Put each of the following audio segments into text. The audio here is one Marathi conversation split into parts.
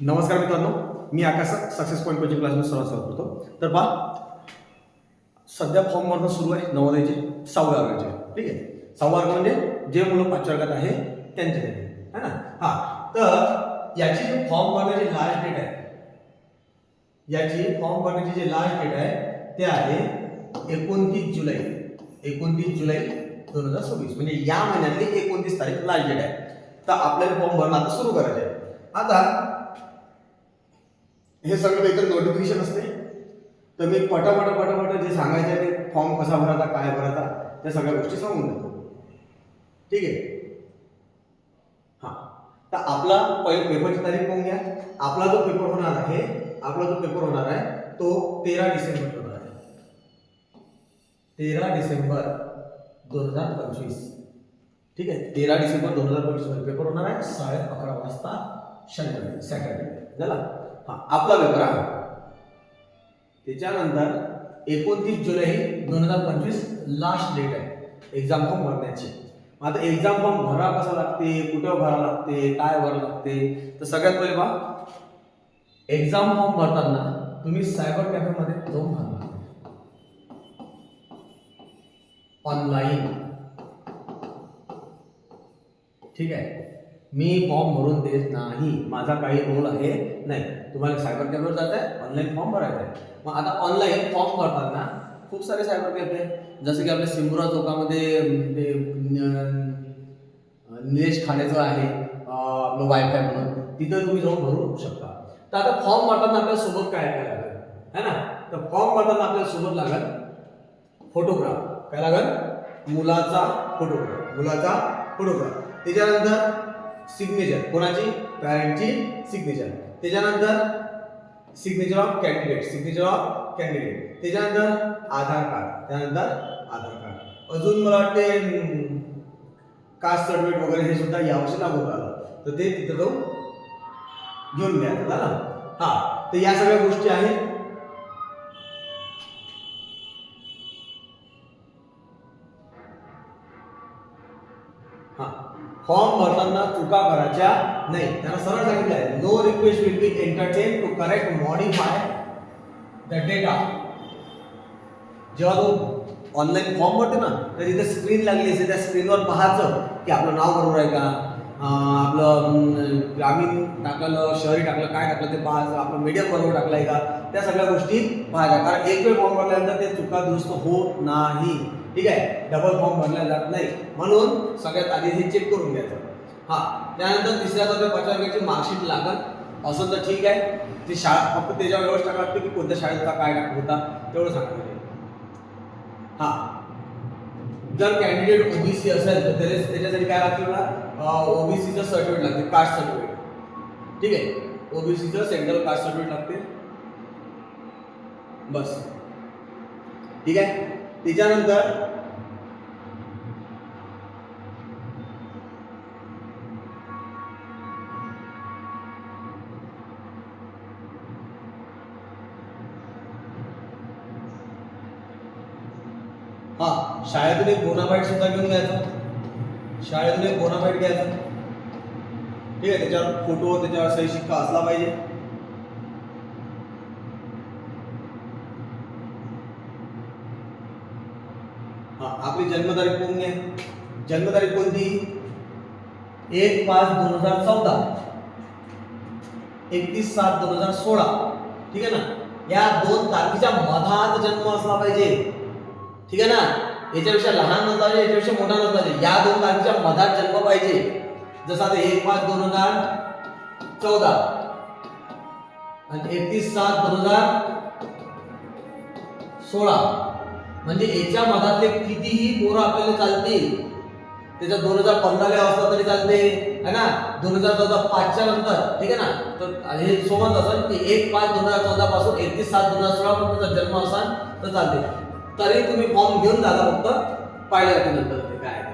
नमस्कार मित्रांनो मी आकाश सक्सेस पॉईंट कोचिंग क्लासमध्ये सर्व स्वागत करतो. तर पहा सध्या फॉर्म भरणं सुरू आहे नवोदयाचे सहाव्या वर्गाचे ठीक आहे? सहावा वर्ग म्हणजे जे मुलं पाचव्या वर्गात आहे त्यांच्यासाठी है ना? हा तर याची जी फॉर्म भरण्याची लास्ट डेट आहे याची फॉर्म भरण्याची जी लास्ट डेट आहे ते आहे एकोणतीस जुलै. एकोणतीस जुलै दोन हजार सव्वीस. म्हणजे या महिन्यातली एकोणतीस तारीख लास्ट डेट आहे. तर आपल्याला फॉर्म भरणं आता सुरू करायचे आहे. आता हे सगळं काहीतरी नोटिफिकेशन असते. तर मी पटापट पटापट जे सांगायचं आहे ते फॉर्म कसा भरायचा, काय भरायचा, त्या सगळ्या गोष्टी सांगून देतो. ठीक आहे? हाँ. तर आपला पै पेपरची तारीख पाहून घ्या. आपला जो पेपर होणार आहे, आपला जो पेपर होणार आहे तो तेरा डिसेंबर होणार आहे. तेरा डिसेंबर दोन हज़ार पंचवीस. ठीक आहे? तेरा डिसेंबर दोन हज़ार पंचवीस मध्ये पेपर होणार आहे, साडे अकरा वाजता शनिवारी, सॅटर्डे. झाला? हा आपला पेपर आहे. त्याच्यानंतर एकोणतीस जुलै दोन हजार पंचवीस लास्ट डेट आहे. एक्झाम फॉर्म भरण्याची. मग आता एक्झाम फॉर्म भरा कसा लागते कुठं भरा लागते काय भरा लागते तर सगळ्यात पहिले बा एक्झाम फॉर्म भरताना तुम्ही सायबर कॅफेमध्ये जाऊन भरा. ऑनलाईन ठीक आहे. मी फॉर्म भरून देत नाही. माझा काही रोल आहे? नाही. तुम्हाला सायबर कॅफेवर जात आहे ऑनलाईन फॉर्म भरायचा आहे मग आता ऑनलाईन फॉर्म भरताना खूप सारे सायबर कॅफे आहेत जसं की आपल्या सिंबुरा चौकामध्ये ते निलेश खाण्याचं आहे आपलं वायफाय म्हणून तिथं तुम्ही जाऊन भरू शकता. तर आता फॉर्म भरताना आपल्यासोबत काय काय लागेल? है ना? तर फॉर्म भरताना आपल्याला सोबत लागेल फोटोग्राफ काय लागेल? मुलाचा फोटोग्राफ मुलाचा फोटोग्राफ त्याच्यानंतर सिग्नेचर कोणाची? पॅरेंटची सिग्नेचर त्याच्यानंतर signature of candidate signature of candidate त्याच्यानंतर आधार कार्ड त्यानंतर आधार कार्ड अजून मला वाटते कास्ट सर्टिफिकेट वगैरे हे सुद्धा यावर्षी लागू आलं तर ते तिथं जाऊन घेऊन घ्या ना. हा तर या सगळ्या गोष्टी आहेत. हा फॉर्म भरताना चुका करायच्या नाही. त्यांना सरळ सांगितलं आहे. No request will be entertain to correct modify the data जेव्हा तो ऑनलाईन फॉर्म भरते ना तर तिथे स्क्रीन लागली असते त्या स्क्रीनवर पाहायचं की आपलं नाव बरोबर आहे का? आपलं ग्रामीण टाकलं शहरी टाकलं काय टाकलं ते पाहायचं. आपलं मीडियम बरोबर टाकलं आहे का? त्या सगळ्या गोष्टी पाहायच्या. कारण एक वेळ फॉर्म भरल्यानंतर ते चुका दुरुस्त होत नाही. ठीक आहे? डबल फॉर्म भरला जात नाही. म्हणून सगळ्यात आधी हे चेक करून घ्यायचं. हा त्यानंतर तिसऱ्या चौथ्या पाचव्या वर्गाची मार्कशीट लागत असं तर ठीक आहे. ती शाळा फक्त त्याच्यावर व्यवस्था लागते की कोणत्या शाळेत होता काय होता तेवढं सांगतो हा. जर कॅन्डिडेट ओबीसी असेल तर त्याला त्याच्यासाठी काय लागतं मला ओबीसीचं सर्टिफिकेट लागते कास्ट सर्टिफिकेट ठीक आहे? ओबीसीचं सेंट्रल कास्ट सर्टिफिकेट लागते. बस. ठीक आहे? त्याच्यानंतर शाळेतून एक सुद्धा घेऊन घ्यायचा शाळेतून एक घ्यायचा. ठीक आहे त्याच्यावर फोटो त्याच्यावर सही शिक्का असला पाहिजे. हा आपली जन्मतारीख कोण आहे? जन्मतारीख कोणती? एक पाच दोन हजार चौदा. एकतीस सात दोन हजार सोळा. ठीक आहे ना? या दोन तारखेच्या मधात जन्म असला पाहिजे. ठीक आहे ना? याच्यापेक्षा लहान नसला पाहिजे याच्यापेक्षा मोठा नसला पाहिजे या दोन तारखेच्या मधात जन्म पाहिजे. जसं आता एक पाच दोन हजार चौदा. आणि एकतीस सात दोन हजार सोळा. म्हणजे याच्या मधातले कितीही पोरं आपल्याला चालतील त्याच्यात दोन हजार पंधराव्या असला तरी चालते है ना? दोन हजार चौदा पाचच्या नंतर ठीक आहे ना? तर हे सोबत असेल की एक पाच दोन हजार चौदा पासून एकतीस सात दोन हजार सोळा पर्यंत जन्म असाल तर चालते. तरी तुम्ही फॉर्म घेऊन जाता फक्त पाहिलं जाते नंतर ते. काय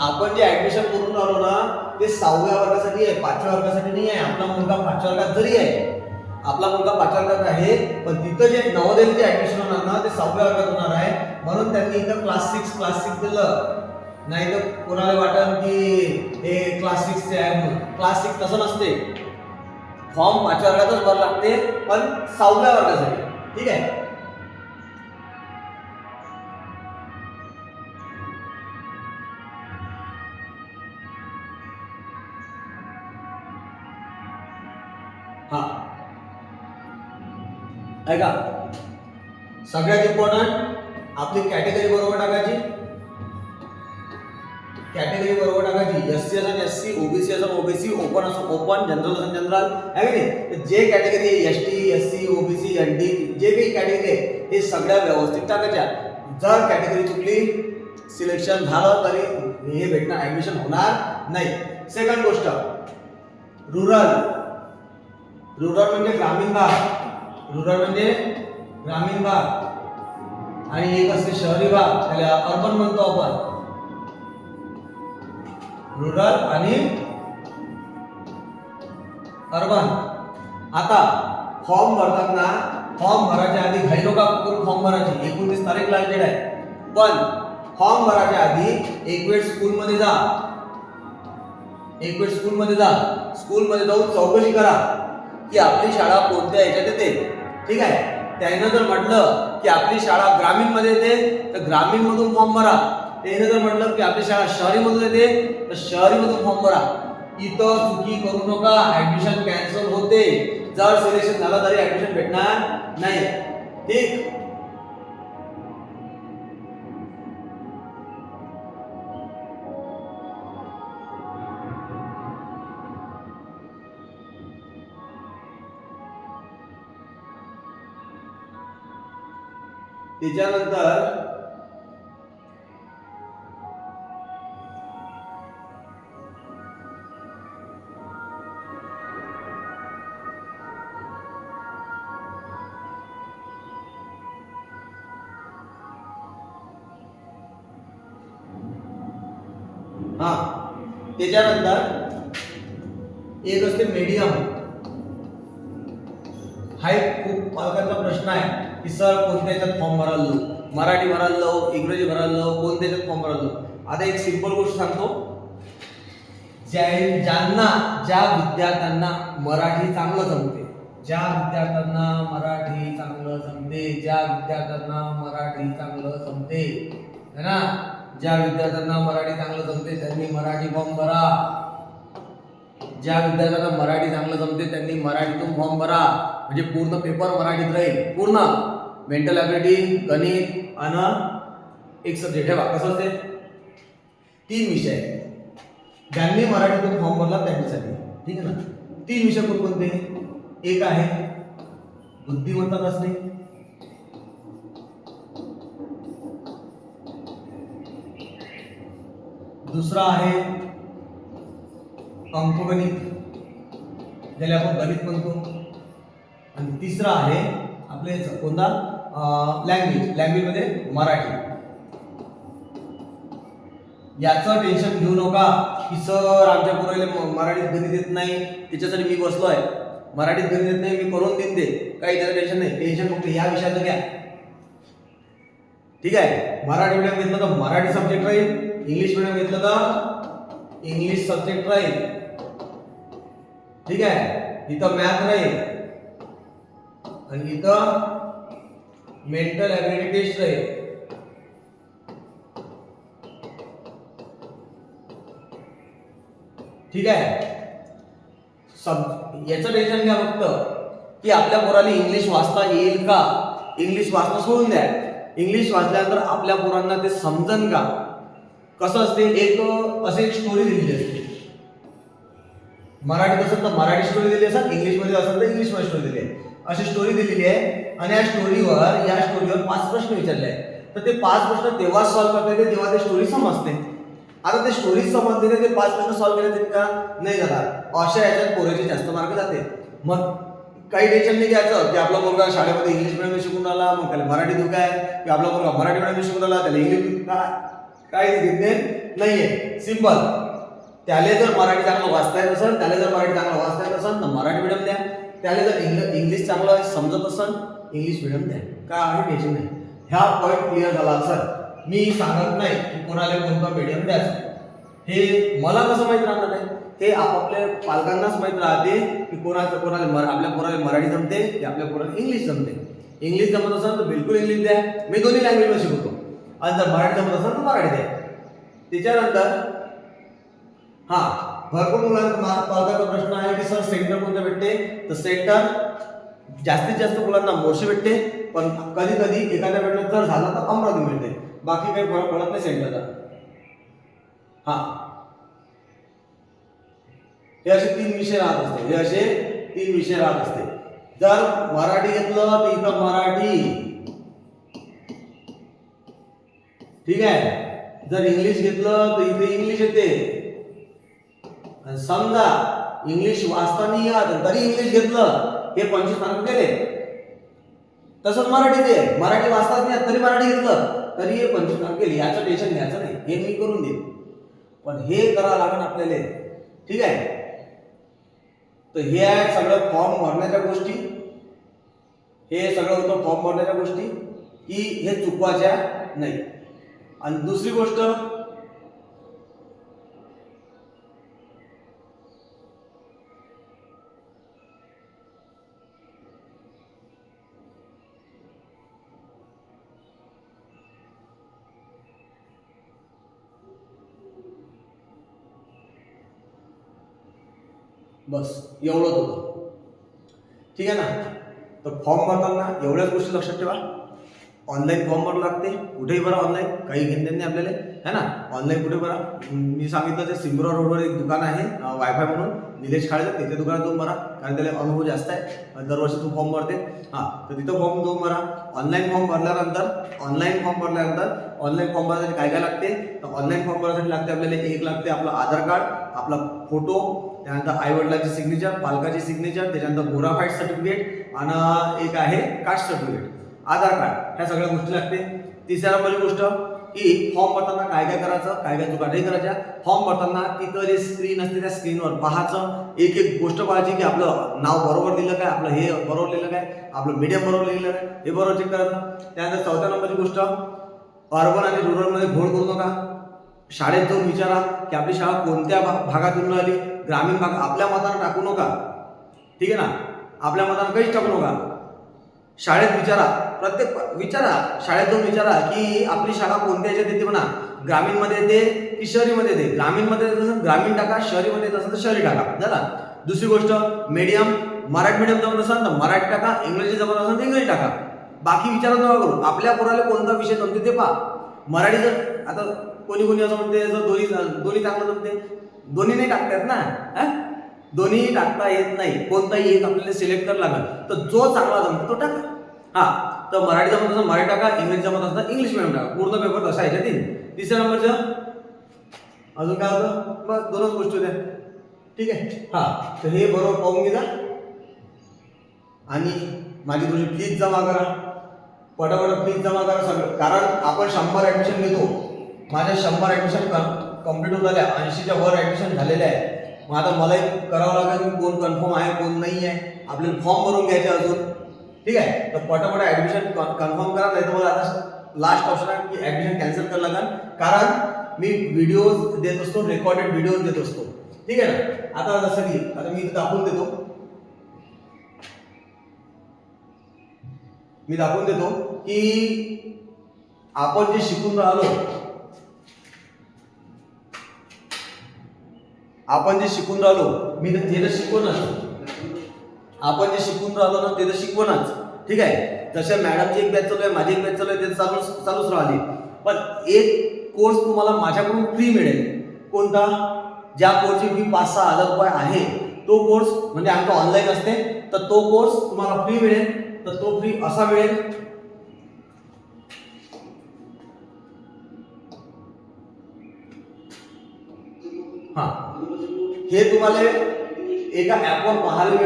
आपण जे ऍडमिशन करून राहिलो ना ते सहाव्या वर्गासाठी आहे पाचव्या वर्गासाठी नाही आहे आपला मुलगा पाचव्या वर्गात जरी आहे आपला मुलगा पाचव्या वर्गात आहे पण तिथं जे नवोदयचे ऍडमिशन होणार ना ते सहाव्या वर्गात होणार आहे म्हणून त्यांनी इथं क्लास सिक्स क्लास सिक्स दिलं. नाही तर कोणाला वाटत की हे क्लास सिक्सचे आहे म्हणून. क्लास सिक्स तसं नसते. फॉर्म पाचव्या वर्गातच भर लागते पण सहाव्या वर्गासाठी. ठीक आहे? हा. ऐका. सगळ्यात इम्पॉर्टंट आपली कॅटेगरी बरोबर टाकायची. कॅटेगरी बरोबर टाकायची. एस सी असेल एस सी ओबीसी असेल ओबीसी ओपन असं ओपन जनरल असेल जनरल आहे की नाही? जे कॅटेगरी आहे S T S C OBC N D जे काही कॅटेगरी आहे ते सगळ्या व्यवस्थित टाकायच्या. जर कॅटेगरी चुकली सिलेक्शन झालं तरी हे भेटणार ऍडमिशन होणार नाही. सेकंड गोष्ट रुरल रुरल म्हणजे ग्रामीण भाग. रुरल म्हणजे ग्रामीण भाग. आणि एक असते शहरी भाग त्याला अर्बन म्हणतो आपण. रुरल आणि अर्बन. आता फॉर्म भरताना फॉर्म भरायच्या आधी घाई नका करून फॉर्म भरायची. एकोणतीस तारीख लागलेली आहे. पण फॉर्म भरायच्या आधी एक वेळ स्कूलमध्ये जा. एक वेळ स्कूलमध्ये जा. स्कूलमध्ये जाऊन चौकशी करा की आपली शाळा कोणत्या याच्यात येते. ठीक आहे? त्यानं जर म्हटलं की आपली शाळा ग्रामीणमध्ये येते तर ग्रामीणमधून फॉर्म भरा. त्याने जर म्हटलं की आपली शाळा शहरीमधून येते तर शहरीमधून फॉर्म भरा. इथं चुकी करू नका ऍडमिशन कॅन्सल होते. जर सिलेक्शन झालं तरी ऍडमिशन भेटणार नाही. ठीक? त्याच्यानंतर त्याच्यानंतर एक असते मीडियम हा एक खूप पालकांचा प्रश्न आहे की सर कोणत्या याच्यात फॉर्म भरायला लावू? मराठी भरायला लावू, इंग्रजी भरायला लावू, कोणत्या याच्यात फॉर्म भरायला लावू? आता एक सिंपल गोष्ट सांगतो ज्या ज्यांना ज्या विद्यार्थ्यांना मराठी चांगलं जमते ज्या विद्यार्थ्यांना मराठी चांगलं जमते ज्या विद्यार्थ्यांना मराठी चांगलं जमते है ना ज्या विद्यार्थ्यांना मराठी चांगलं जमते त्यांनी मराठी फॉर्म भरा. ज्या विद्यार्थ्यांना मराठी चांगलं जमते त्यांनी मराठीतून फॉर्म भरा. म्हणजे पूर्ण पेपर मराठीत राहील. पूर्ण. मेंटल ॲबिलिटी गणित आणि एक सब्जेक्ट ठेवा कसं असते? तीन विषय ज्यांनी मराठीतून फॉर्म भरला त्यांच्यासाठी. ठीक आहे ना? तीन विषय कोणकोणते एक आहे बुद्धिमत्ता असणे दुसरा आहे अंकगणित. ज्याला आपण गणित म्हणतो. आणि तिसरा आहे आपले कोणता? लँग्वेज लँग्वेजमध्ये मराठी. याचं टेन्शन घेऊ नका. की सर आमच्या पोराला मराठीत गणित येत नाही. त्याच्यासाठी मी बसलो आहे मराठीत गणित येत नाही मी करून देईन ते काही त्याचं टेन्शन नाही. टेन्शन फक्त या विषयाचं घ्या. ठीक आहे? मराठी मीडियम घेतलं तर मराठी सब्जेक्ट राहील. इंग्लिश मीडियम घेतलं तर इंग्लिश सब्जेक्ट राहील. ठीक आहे? इथं मॅथ राहील. आणि इथं मेंटल ॲबिलिटी टेस्ट राहील. ठीक आहे? सब याचं टेन्शन घ्या फक्त. की आपल्या पोराला इंग्लिश वाचता येईल का? इंग्लिश वाचणं सोडून द्या. इंग्लिश वाचल्यानंतर आपल्या पोरांना ते समजन का? कसं असते? एक असे एक स्टोरी दिलेली असते. मराठीत असेल तर मराठी स्टोरी दिली असेल इंग्लिशमध्ये असेल तर इंग्लिशमध्ये स्टोरी दिली आहे. अशी स्टोरी दिलेली आहे आणि या स्टोरीवर या स्टोरीवर पाच प्रश्न विचारले आहेत. तर ते पाच प्रश्न तेव्हा सॉल्व्ह करता येते तेव्हा ते स्टोरी समजते. आता ते स्टोरी समजते ना ते पाच प्रश्न सॉल्व्ह केले का नाही झाला. अशा याच्यात पोराचे जास्त मार्क जाते. मग काही टेन्शन नाही घ्यायचं. की आपला मुलगा शाळेमध्ये इंग्लिश मिडियम शिकून आला मग त्याला मराठी देऊ आहे की आपला मुलगा मराठी मिडियम शिकून आला त्याला इंग्लिश काय? घेतले नाहीये. सिंपल त्याला जर मराठी चांगलं वाचता येत असेल त्याला जर मराठी चांगलं वाचता येत असेल तर मराठी मिडियम द्या. त्याला जर इंग्ल इंग्लिश चांगलं समजत असेल इंग्लिश मिडियम द्या. काय आहे टेन्शन नाही. ह्या पॉईंट क्लिअर झाला सर मी सांगत नाही की कोणाला कोणता मीडियम द्यायचं. हे मला कसं माहीत राहणार नाही हे आपापल्या पालकांनाच माहीत राहते की कोणाचं कोणाला मरा आपल्या पोराला मराठी जमते की आपल्या पोराला इंग्लिश जमते. इंग्लिश जमत असेल तर बिलकुल इंग्लिश द्या. मी दोन्ही लँग्वेजमध्ये शिकवतो. आणि जर मराठी जमत असेल तर मराठी द्या त्याच्यानंतर हा भरपूर मुलांचा मा- प्रश्न आहे की सर सेंटर कोणतं भेटते? तर सेंटर जास्तीत जास्त मुलांना मोशी भेटते पण कधी कधी एखाद्या वेळेला जर झालं तर अमरावती मिळते बाकी काही फरक पडत नाही सेंटरचा हा. हे असे तीन विषय राहत असते. हे असे तीन विषय राहत असते. जर मराठी घेतलं तर इथं मराठी. ठीक आहे? जर इंग्लिश घेतलं तर इथे इंग्लिश येते. समजा इंग्लिश वाचताना येत तरी इंग्लिश घेतलं हे पंचवीस मार्क गेले. तसंच मराठी ते मराठी वाचताच नाही तरी मराठी घेतलं तरी हे पंचवीस मार्क गेले. याचं टेन्शन घ्यायचं नाही. हे मी करून देईन. पण हे करावं लागेल आपल्याला. ठीक आहे? तर हे आहे सगळं फॉर्म भरण्याच्या गोष्टी. हे सगळं होतं फॉर्म भरण्याच्या गोष्टी. की हे चुकवायच्या नाही. आणि दुसरी गोष्ट बस एवढंच होतं. ठीक आहे ना? तर फॉर्म भरताना एवढ्याच गोष्टी लक्षात ठेवा. ऑनलाईन फॉर्म भरावं लागते. कुठेही भरा ऑनलाईन काही घेणं नाही आपल्याला. है ना? ऑनलाईन कुठे भरा? मी सांगितलं ते सिंबरा रोडवर एक दुकान आहे वायफाय म्हणून. निलेश खाळेचं तिथे दुकानात जाऊन भरा. कारण त्याला अनुभव जास्त आहे. दरवर्षी तू फॉर्म भरते. हां तर तिथं फॉर्म जाऊन भरा. ऑनलाईन फॉर्म भरल्यानंतर ऑनलाईन फॉर्म भरल्यानंतर ऑनलाईन फॉर्म भरण्यासाठी काय काय लागते? तर ऑनलाईन फॉर्म भरण्यासाठी लागते आपल्याला एक लागते आपलं आधार कार्ड आपला फोटो त्यानंतर आईवडिलांचे सिग्नेचर पालकाची सिग्नेचर त्याच्यानंतर बोराफाईट सर्टिफिकेट आणि एक आहे कास्ट सर्टिफिकेट आधार कार्ड ह्या सगळ्या गोष्टी लागते तिसऱ्या नंबरची गोष्ट की फॉर्म भरताना काय काय करायचं काय काय चुका नाही करायच्या. फॉर्म भरताना तिथं जे स्क्रीन असते त्या स्क्रीनवर पाहायचं. एक एक गोष्ट पाहायची की आपलं नाव बरोबर दिलं काय आपलं हे बरोबर लिहिलं काय आपलं मीडियम बरोबर लिहिलं काय हे बरोबर चेक करायचं. त्यानंतर चौथ्या नंबरची गोष्ट अर्बन आणि रुरलमध्ये घोळ करू नका. शाळेत जाऊन विचारा की आपली शाळा कोणत्या भा- भागातून राहिली ग्रामीण भाग आपल्या मतानं टाकू नका. ठीक आहे ना? आपल्या मतानं काहीच टाकू नका. शाळेत विचारा. प्रत्येक विचारा. शाळेत जाऊन विचारा की आपली शाळा कोणत्या याच्यात येते म्हणा. ग्रामीणमध्ये येते की शहरीमध्ये येते? ग्रामीणमध्ये येत असेल ग्रामीण टाका. शहरीमध्ये येत असेल तर शहरी टाका. झाला? दुसरी गोष्ट मीडियम मराठी मीडियम जमत असेल तर मराठी टाका. इंग्रजी जमत असेल तर इंग्रजी टाका. बाकी विचारा नका करू. आपल्या पोराला कोणता विषय जमते ते पहा. मराठी जर आता कोणी कोणी असं म्हणते जर दोन्ही दोन्ही चांगलं जमते. दोन्ही नाही टाकतात ना. हा? दोन्ही टाकता येत नाही. कोणताही एक आपल्याला सिलेक्ट करावं लागेल. तर जो चांगला जमतो तो टाका. हा तर मराठी जमत असेल मराठी टाका इंग्लिश जमत असतं इंग्लिश मिडियम टाका. पूर्ण पेपर तसा ह्याच्यात येईल तिसऱ्या नंबरचं? अजून काय होतं? बस दोनच गोष्टी होत्या. ठीक आहे? हा तर हे बरोबर पाहून घेता आणि माझी तुझी फीज जमा करा. पटापट फीज जमा करा सगळं. कारण आपण शंभर ॲडमिशन घेतो. माझ्या शंभर ॲडमिशन कंप्लीट होत आल्या ऐंशीच्या वर ॲडमिशन झालेल्या आहे. मग आता मलाही करावं लागेल की कन्फर्म आहे, कोण नाही आहे आपल्याला फॉर्म भरून घ्यायचे ठीक आहे? तर पटापट ॲडमिशन कन्फर्म करा नाही तर मला आता लास्ट ऑप्शन आहे की ॲडमिशन कॅन्सल करावं लागेल कारण मी व्हिडिओज देत रेकॉर्डेड व्हिडिओज देत ठीक आहे ना? आता जसं की, आता मी इथं दाखवून देतो. मी दाखवून देतो की आपण जे राहिलो आपण जे शिकून राहिलो मी ते तर शिकवणच आपण जे शिकून राहिलो ना ते तर शिकवणच ठीक आहे? जशा मॅडमची एक बॅच चालू आहे माझी एक बॅच चालू आहे ते चालू चालूच राहिली पण एक कोर्स तुम्हाला माझ्याकडून फ्री मिळेल. कोणता? ज्या कोर्सची फी पाच सहा हजार रुपये आहे तो कोर्स म्हणजे आमचा ऑनलाईन असते तर तो कोर्स तुम्हाला फ्री मिळेल. तर तो फ्री असा मिळेल. हां. हे तुम्हाला एका ऍपवर पाहायला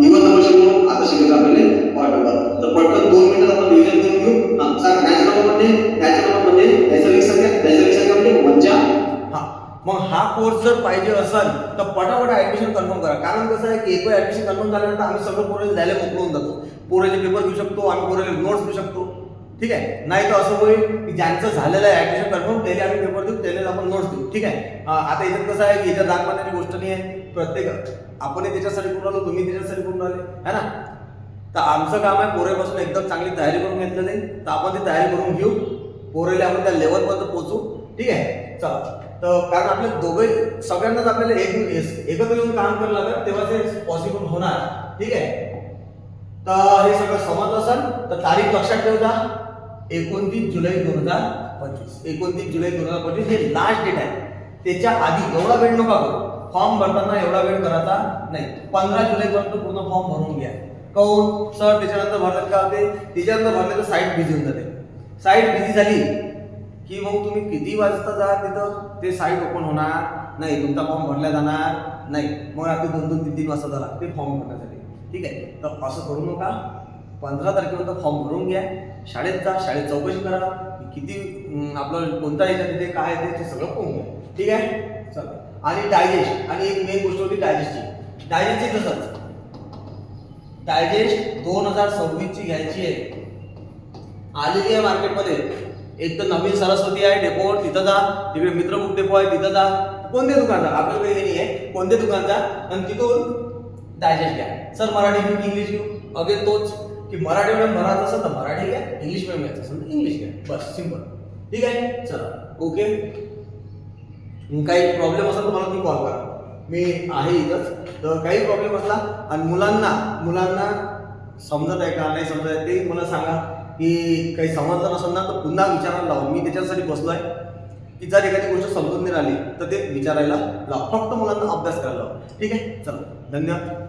दिवस नंबर शिकून आता शिकायचं आपल्याला पाठवतात तर पटकन दोन मिनिटात आपण रिव्हिजन करून घेऊ. हा, सांगा मॅच नंबर म्हणजे म्हणजे नैसर्गिक संख्या नैसर्गिक संख्या म्हणजे हा. मग हा कोर्स जर पाहिजे असेल तर पटापट ऍडमिशन कन्फर्म करा. कारण कसं आहे की एक वेळ ऍडमिशन कन्फर्म झाल्यानंतर आम्ही सगळं पोरेला द्यायला मोकळून जातो. पोरेचे पेपर घेऊ शकतो आम्ही पोरेला नोट्स देऊ शकतो. ठीक आहे? नाही तर असं होईल की ज्यांचं झालेलं आहे ऍडमिशन कन्फर्म त्याला आम्ही पेपर देऊ त्याला आपण नोट्स देऊ. ठीक आहे? आता इथं कसं आहे की इथं राग मानण्याची गोष्ट नाही आहे. प्रत्येक आपण त्याच्यासाठी करून आलो तुम्ही त्याच्यासाठी करून आले. है ना? तर आमचं काम आहे पोरेपासून एकदम चांगली तयारी करून घेतलं जाईल तर आपण ती तयारी करून घेऊ. पोरेला आपण त्या लेवलपर्यंत पोहोचू. ठीक आहे? चला. तर कारण आपले दोघे सगळ्यांनाच आपल्याला एक एकत्र येऊन काम करायला लागेल तेव्हा ते पॉसिबल होणार. ठीक आहे? तर हे सगळं समजलं असेल तर तारीख लक्षात ठेवता एकोणतीस जुलै दोन हजार पंचवीस. एकोणतीस जुलै दोन हजार पंचवीस हे लास्ट डेट आहे. त्याच्या आधी एवढा वेळ नका करू. फॉर्म भरताना एवढा वेळ करायचा नाही. पंधरा जुलैपर्यंत पूर्ण फॉर्म भरून घ्या. काऊन सर त्याच्यानंतर भरलं का होते? त्याच्यानंतर भरले तर साईट बिझी होऊन जाते. साईट बिझी झाली की मग तुम्ही किती वाजता जा तिथं? ते साईट ओपन होणार नाही. तुमचा फॉर्म भरला जाणार नाही. मग रात्री दोन दोन तीन तीन वाजता जा. लागते फॉर्म भरण्यासाठी. ठीक आहे? तर असं करू नका. पंधरा तारखेपर्यंत फॉर्म भरून घ्या. शाळेत जा शाळेत चौकशी करा. किती आपलं कोणता याच्यात तिथे काय येते ते सगळं पाहून घ्या. ठीक आहे? चला. आणि डायजेस्ट आणि एक मेन गोष्ट होती डायजेस्टची डायजेस्टची तसंच डायजेस्ट दोन हजार सव्वीसची घ्यायची आहे. आलेली आहे मार्केटमध्ये एक तर नवीन सरस्वती आहे डेपोवर तिथं जा. तिकडे मित्रमुख डेपो आहे तिथं जा. कोणते दुकान जा आपल्याकडे हे नाही आहे. कोणते दुकान जा आणि तिथून डायजेस्ट घ्या. सर मराठी घेऊ इंग्लिश घेऊ? अगेन तोच. की मराठी मिडियम भरायचं असेल तर मराठी घ्या इंग्लिश मिडियम घ्यायचं असेल तर इंग्लिश घ्या. बस सिंपल ठीक आहे? चला. ओके काही प्रॉब्लेम असेल तर मला तुम्ही कॉल करा. मी आहे इथंच. तर काही प्रॉब्लेम असला आणि मुलांना मुलांना समजत आहे का? नाही समजत आहे? ते मला सांगा. की काही समजलं नसेल ना तर पुन्हा विचारायला लावून मी त्याच्यासाठी बसलो आहे की जर एखादी गोष्ट समजून नाही राहिली तर ते विचारायला लाव. फक्त मुलांना अभ्यास करायला लावा. ठीक आहे? चला. धन्यवाद.